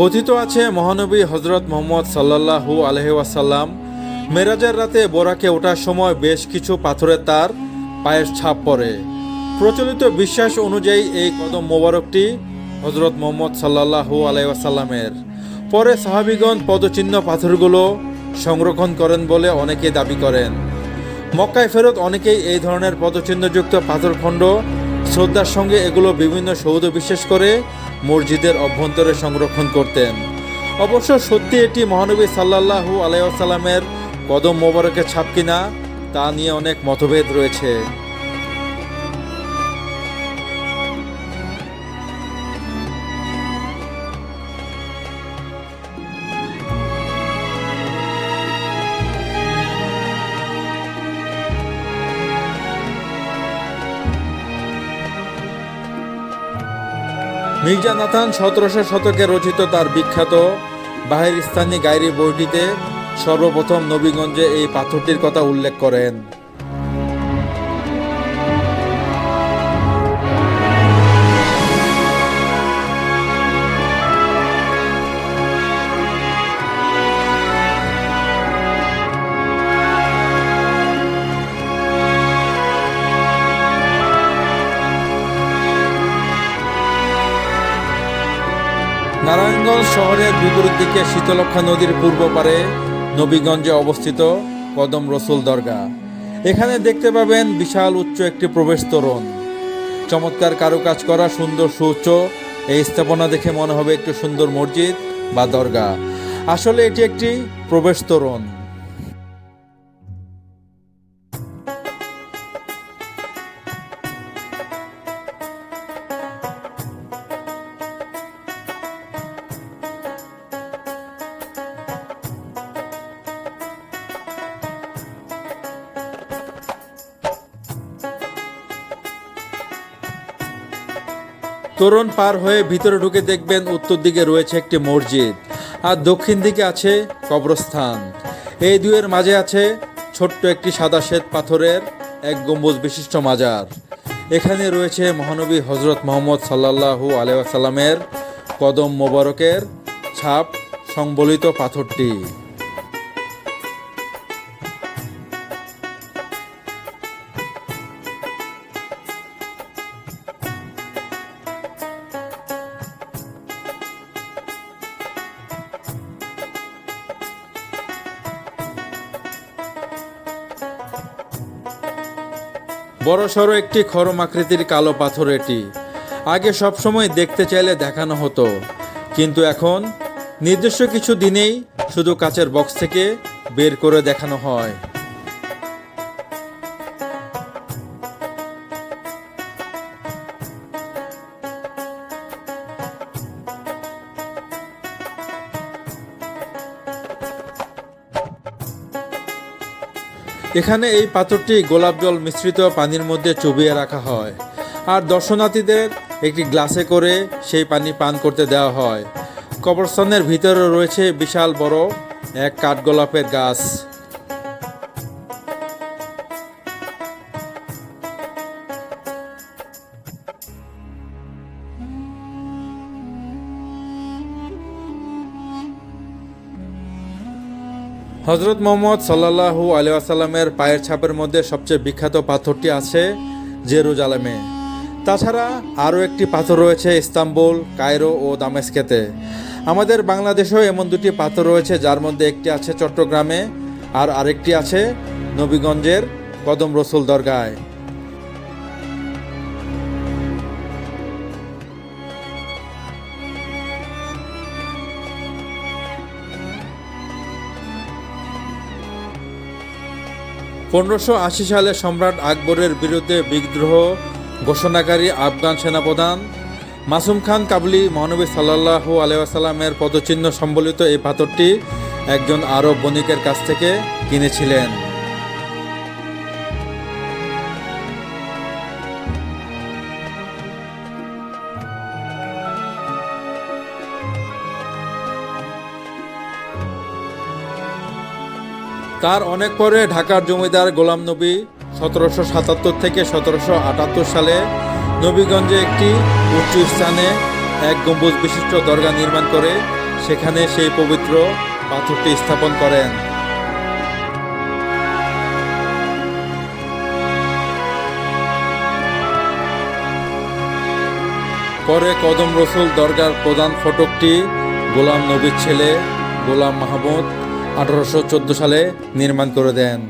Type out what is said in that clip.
কথিত আছে, মহানবী হজরত মোহাম্মদ সাল্লাল্লাহু আলহি ওয়াসাল্লাম মেরাজের রাতে বোরাকে ওঠার সময় বেশ কিছু পাথরের তার পায়ের ছাপ পড়ে। প্রচলিত বিশ্বাস অনুযায়ী এই কদম মোবারকটি হজরত মোহাম্মদ সাল্লাল্লাহু আলহি ওয়াসাল্লামের। পরে সাহাবিগণ পদচিহ্ন পাথরগুলো সংরক্ষণ করেন বলে অনেকে দাবি করেন। মক্কায় ফেরত অনেকেই এই ধরনের পদচিহ্নযুক্ত পাথরখণ্ড শ্রদ্ধার সঙ্গে এগুলো বিভিন্ন সৌধ বিশেষ করে মসজিদের অভ্যন্তরে সংরক্ষণ করতেন। অবশ্য সত্যি এটি মহানবী সাল্লাল্লাহু আলাইসাল্লামের কদম মোবারকের ছাপ কিনা, তা নিয়ে অনেক মতভেদ রয়েছে। মির্জা নাথান সতেরোশো শতকে রচিত তার বিখ্যাত বাহিরিস্তানি গায়রি বইটিতে সর্বপ্রথম নবীগঞ্জে এই পাথরটির কথা উল্লেখ করেন। নারায়ণগঞ্জ শহরের বিপরীত দিকে শীতলক্ষা নদীর পূর্ব পারে নবীগঞ্জে অবস্থিত কদম রসুল দরগা। এখানে দেখতে পাবেন বিশাল উচ্চ একটি প্রবেশ তোরণ। চমৎকার কারুকাজ করা, সুন্দর সুউচ্চ। এই স্থাপনা দেখে মনে হবে একটি সুন্দর মসজিদ বা দরগা। আসলে এটি একটি প্রবেশ তোরণ। তোরণ পার হয়ে ভিতরে ঢুকে দেখবেন উত্তর দিকে রয়েছে একটি মসজিদ আর দক্ষিণ দিকে আছে কবরস্থান। এই দুয়ের মাঝে আছে ছোট্ট একটি সাদা শ্বেত পাথরের এক গম্বুজ বিশিষ্ট মাজার। এখানে রয়েছে মহানবী হজরত মোহাম্মদ সাল্লাল্লাহু আলাইসাল্লামের কদম মোবারকের ছাপ সংবলিত পাথরটি। বড়সড় একটি খরম আকৃতির কালো পাথর এটি। আগে সবসময় দেখতে চাইলে দেখানো হতো। কিন্তু এখন নির্দিষ্ট কিছু দিনেই শুধু কাচের বক্স থেকে বের করে দেখানো হয়। এখানে এই পাথরটি গোলাপ জল মিশ্রিত পানির মধ্যে চুবিয়ে রাখা হয়। আর দর্শনার্থীদের একটি গ্লাসে করে সেই পানি পান করতে দেওয়া হয়। কবরস্থানের ভিতরে রয়েছে বিশাল বড় এক কাঠগোলাপের গাছ। হজরত মোহাম্মদ সাল্লাল্লাহু আলিয়াসাল্লামের পায়ের ছাপের মধ্যে সবচেয়ে বিখ্যাত পাথরটি আছে জেরুজালেমে। তাছাড়া আরও একটি পাথর রয়েছে ইস্তাম্বুল, কায়রো ও দামেস্কেতে। আমাদের বাংলাদেশেও এমন দুটি পাথর রয়েছে, যার মধ্যে একটি আছে চট্টগ্রামে আর আরেকটি আছে নবীগঞ্জের কদম রসুল দরগায়। পনেরোশো আশি সালে সম্রাট আকবরের বিরুদ্ধে বিদ্রোহ ঘোষণাকারী আফগান সেনাপ্রধান মাসুম খান কাবলি মহানবী সাল্লাহু আলাইসাল্লামের পদচিহ্ন সম্বলিত এই পাথরটি একজন আরব বণিকের কাছ থেকে কিনেছিলেন। তার অনেক পরে ঢাকার জমিদার গোলাম নবী সতেরোশো সাতাত্তর থেকে সতেরোশো আটাত্তর সালে নবীগঞ্জে একটি উচ্চ স্থানে এক গম্বুজ বিশিষ্ট দরগা নির্মাণ করে সেখানে সেই পবিত্র পাথরটি স্থাপন করেন। পরে কদম রসুল দরগার প্রধান ফটকটি গোলাম নবীর ছেলে গোলাম মাহমুদ আঠারোশো চোদ্দ সালে নির্মাণ করে দেন।